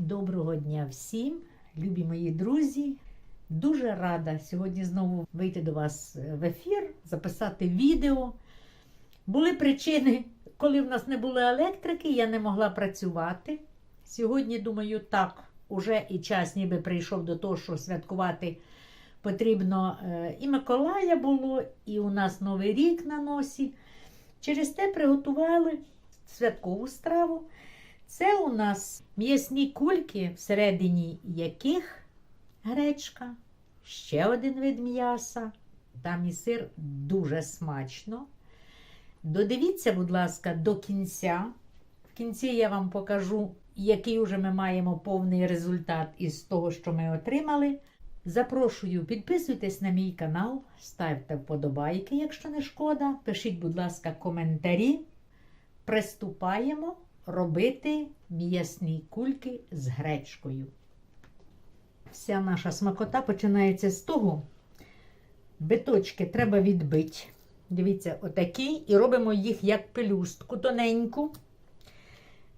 Доброго дня всім, любі мої друзі. Дуже рада сьогодні знову вийти до вас в ефір, записати відео. Були причини, коли в нас не було електрики, я не могла працювати. Сьогодні, думаю, так, уже і час ніби прийшов до того, що святкувати потрібно е, і Миколая було, і у нас Новий рік на носі. Через те приготували святкову страву. Це у нас м'ясні кульки, всередині яких гречка, ще один вид м'яса. Там і сир дуже смачно. Додивіться, будь ласка, до кінця. В кінці я вам покажу, який вже ми маємо повний результат із того, що ми отримали. Запрошую, підписуйтесь на мій канал, ставте вподобайки, якщо не шкода. Пишіть, будь ласка, коментарі. Приступаємо робити м'ясні кульки з гречкою. Вся наша смакота починається з того. Биточки треба відбити. Дивіться, отакі, і робимо їх як пелюстку тоненьку.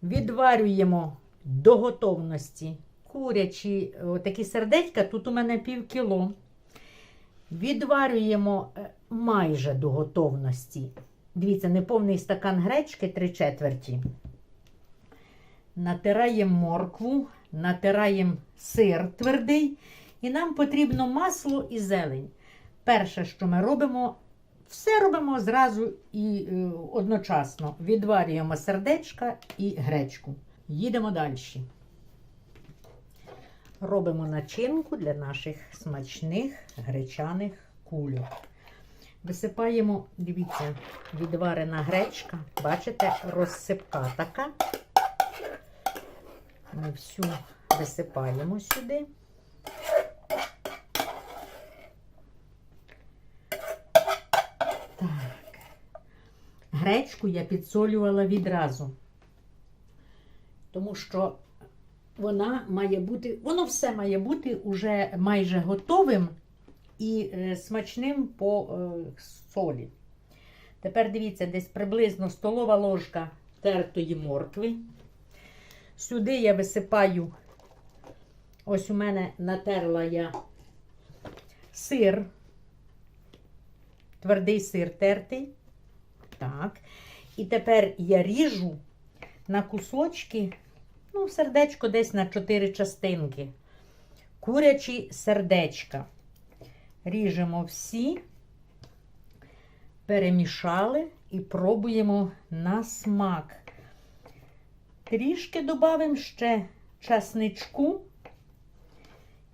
Відварюємо до готовності курячі такі сердечка, тут у мене пів кіло. Відварюємо е, майже до готовності. Дивіться, неповний стакан гречки 3 четверті. Натираємо моркву, натираємо сир твердий, і нам потрібно масло і зелень. Перше, що ми робимо, все робимо зразу і е, одночасно. Відварюємо сердечка і гречку. Їдемо далі. Робимо начинку для наших смачних гречаних кульок. Висипаємо, дивіться, відварена гречка. Бачите, розсипка така. Ми всю висипаємо сюди. Так. Гречку я підсолювала відразу, тому що вона має бути, воно все має бути уже майже готовим і е, смачним по е, солі. Тепер дивіться, десь приблизно столова ложка тертої моркви. Сюди я висипаю, ось у мене натерла я сир, твердий сир тертий. Так. І тепер я ріжу на кусочки, ну, сердечко десь на 4 частинки. Курячі сердечка. Ріжемо всі, перемішали і пробуємо на смак. Трішки додамо ще часничку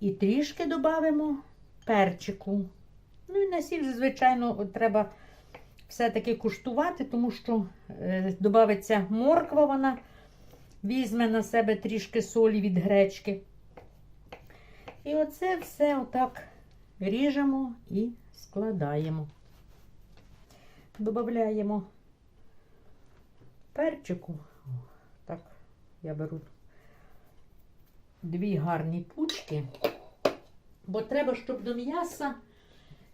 і трішки додамо перчику. Ну і на сіль, звичайно, треба все-таки куштувати, тому що е, додається морква, вона візьме на себе трішки солі від гречки. І оце все отак ріжемо і складаємо. Додаємо перчику. Так, я беру дві гарні пучки, бо треба, щоб до м'яса.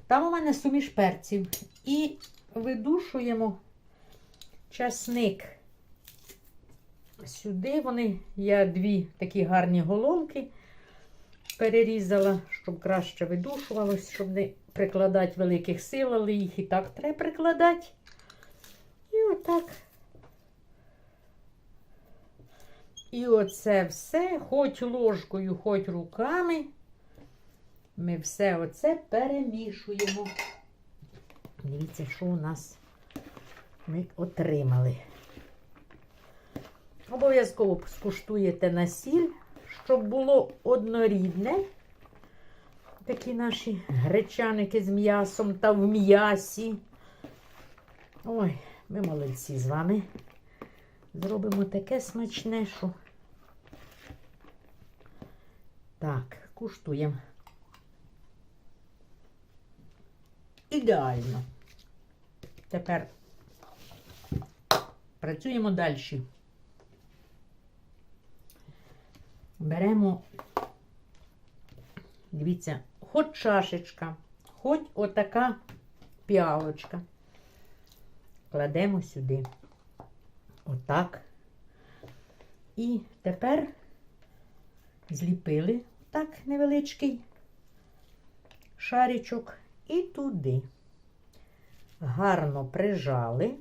Там у мене суміш перців. І видушуємо часник сюди. Вони, я дві такі гарні головки перерізала, щоб краще видушувалось, щоб не прикладати великих сил, але їх і так треба прикладати. І отак. І оце все, хоч ложкою, хоч руками, ми все оце перемішуємо. Дивіться, що у нас ми отримали. Обов'язково скуштуєте на сіль, щоб було однорідне. Такі наші гречаники з м'ясом та в м'ясі. Ой, ми молодці з вами. Зробимо таке смачне, що. Так, куштуємо. Ідеально. Тепер працюємо далі. Беремо, дивіться, хоч чашечка, хоч отака піалочка. Кладемо сюди. Отак. І тепер зліпили так невеличкий шаричок і туди. Гарно прижали.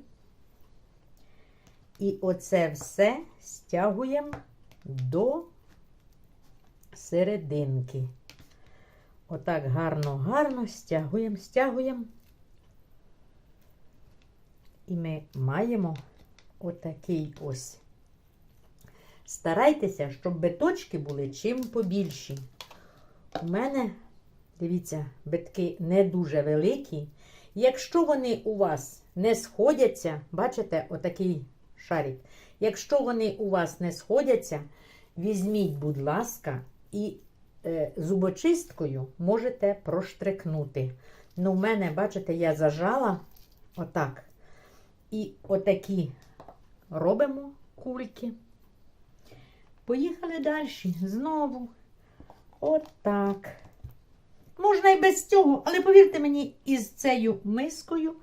І оце все стягуємо до серединки. Отак гарно-гарно стягуємо, стягуємо. І ми маємо отакий ось. Старайтеся, щоб биточки були чим побільші. У мене, дивіться, битки не дуже великі. Якщо вони у вас не сходяться, бачите, отакий шарик. Якщо вони у вас не сходяться, візьміть, будь ласка, і е, зубочисткою можете проштрикнути. Ну, в мене, бачите, я зажала отак. І отакі робимо кульки. Поїхали далі. Знову. Отак. Можна і без цього, але повірте мені, із цією мискою,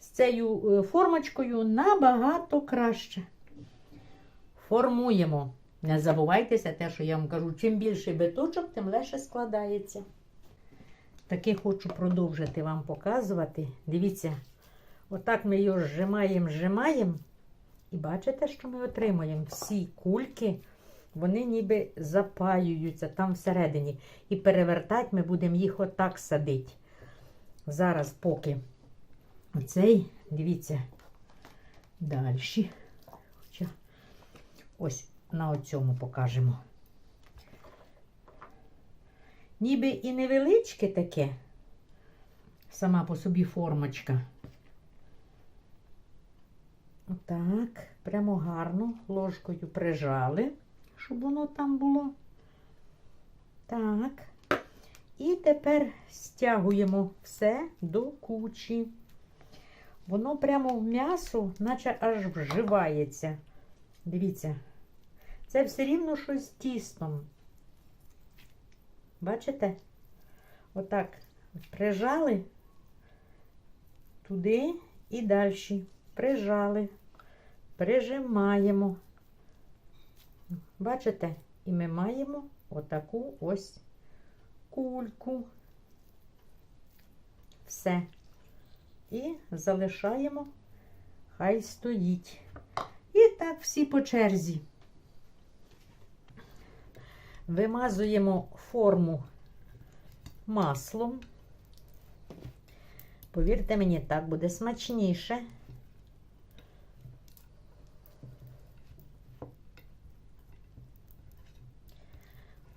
з цією е, формочкою набагато краще. Формуємо. Не забувайтеся те, що я вам кажу, чим більше биточок, тим легше складається. Таки хочу продовжити вам показувати. Дивіться, отак ми його зжимаємо, зжимаємо. І бачите, що ми отримуємо? Всі кульки, вони ніби запаюються там всередині. І перевертати ми будемо їх отак садити. Зараз поки оцей, дивіться, далі. Ось на оцьому покажемо. Ніби і невеличке таке, сама по собі формочка. Отак, прямо гарно ложкою прижали, щоб воно там було. Так. І тепер стягуємо все до кучі. Воно прямо в м'ясо, наче аж вживається. Дивіться, це все рівно щось з тістом. Бачите? Отак прижали туди і далі. Прижали, прижимаємо. Бачите? І ми маємо отаку ось кульку. Все. І залишаємо, хай стоїть. І так всі по черзі. Вимазуємо форму маслом. Повірте мені, так буде смачніше.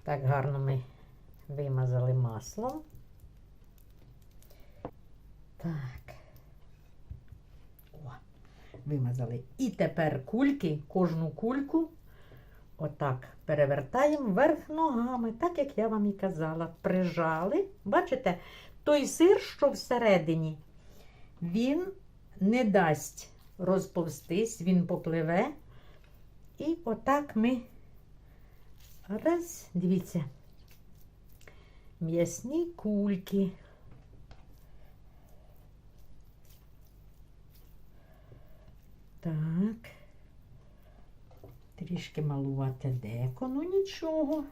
Так гарно ми вимазали маслом. Так. О, вимазали. І тепер кульки, кожну кульку, отак перевертаємо вверх ногами, так як я вам і казала. Прижали. Бачите, той сир, що всередині, він не дасть розповстись, він попливе. І отак ми раз, дивіться, м'ясні кульки. Так. Трішки малувати деко, ну нічого.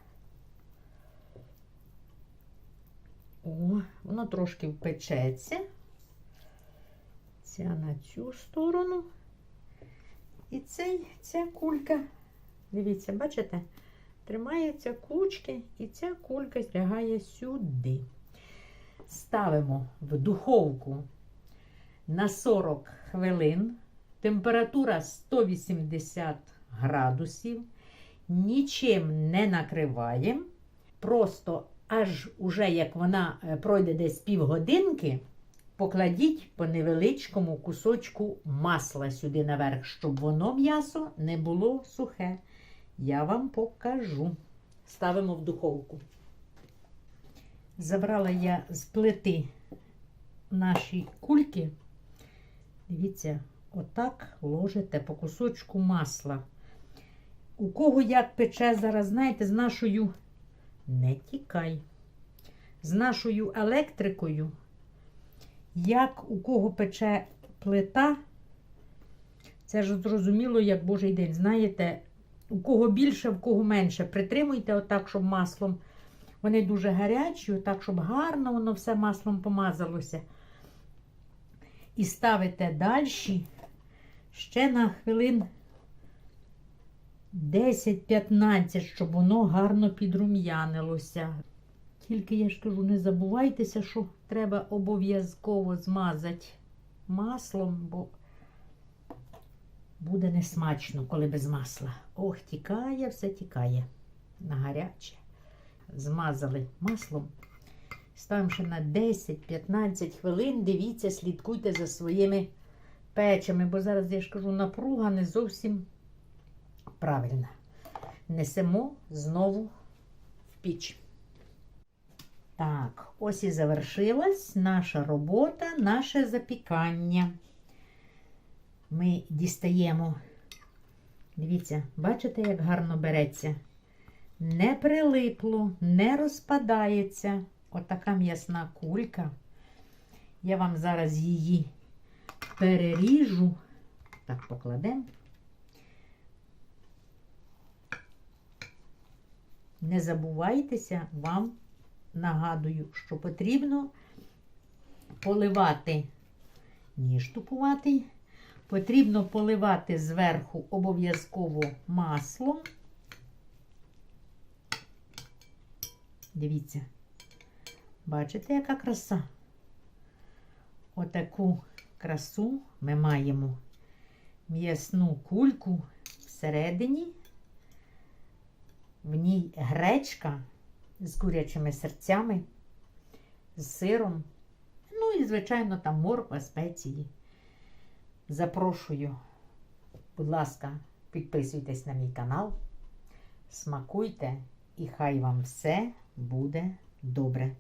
О, воно трошки впечеться. Ця на цю сторону. І цей, ця кулька, дивіться, бачите, тримаються кучки, і ця кулька лягає сюди. Ставимо в духовку на 40 хвилин. Температура 180 градусів. Нічим не накриваємо. Просто аж уже як вона е, пройде десь півгодинки, покладіть по невеличкому кусочку масла сюди наверх, щоб воно м'ясо не було сухе. Я вам покажу. Ставимо в духовку. Забрала я з плити наші кульки. Дивіться, отак ложите по кусочку масла. У кого як пече зараз, знаєте, з нашою не тікай. З нашою електрикою, як у кого пече плита, це ж зрозуміло, як Божий день. Знаєте, у кого більше, в кого менше. Притримуйте отак, щоб маслом. Вони дуже гарячі, отак, щоб гарно воно все маслом помазалося. І ставите далі ще на хвилин 10-15, щоб воно гарно підрум'янилося. Тільки я ж кажу, не забувайтеся, що треба обов'язково змазати маслом, бо буде несмачно, коли без масла. Ох, тікає, все тікає на гаряче. Змазали маслом. Ставимо ще на 10-15 хвилин. Дивіться, слідкуйте за своїми печами, бо зараз я ж кажу, напруга не зовсім правильна. Несемо знову в піч. Так, ось і завершилась наша робота, наше запікання. Ми дістаємо. Дивіться, бачите, як гарно береться? Не прилипло, не розпадається. Отака м'ясна кулька. Я вам зараз її переріжу. Так, покладемо. Не забувайтеся, вам нагадую, що потрібно поливати ніж тупуватий. Потрібно поливати зверху обов'язково маслом. Дивіться, бачите, яка краса? Отаку красу ми маємо м'ясну кульку всередині. В ній гречка з курячими серцями, з сиром. Ну і, звичайно, там морква, спеції. Запрошую, будь ласка, підписуйтесь на мій канал, смакуйте, і хай вам все буде добре.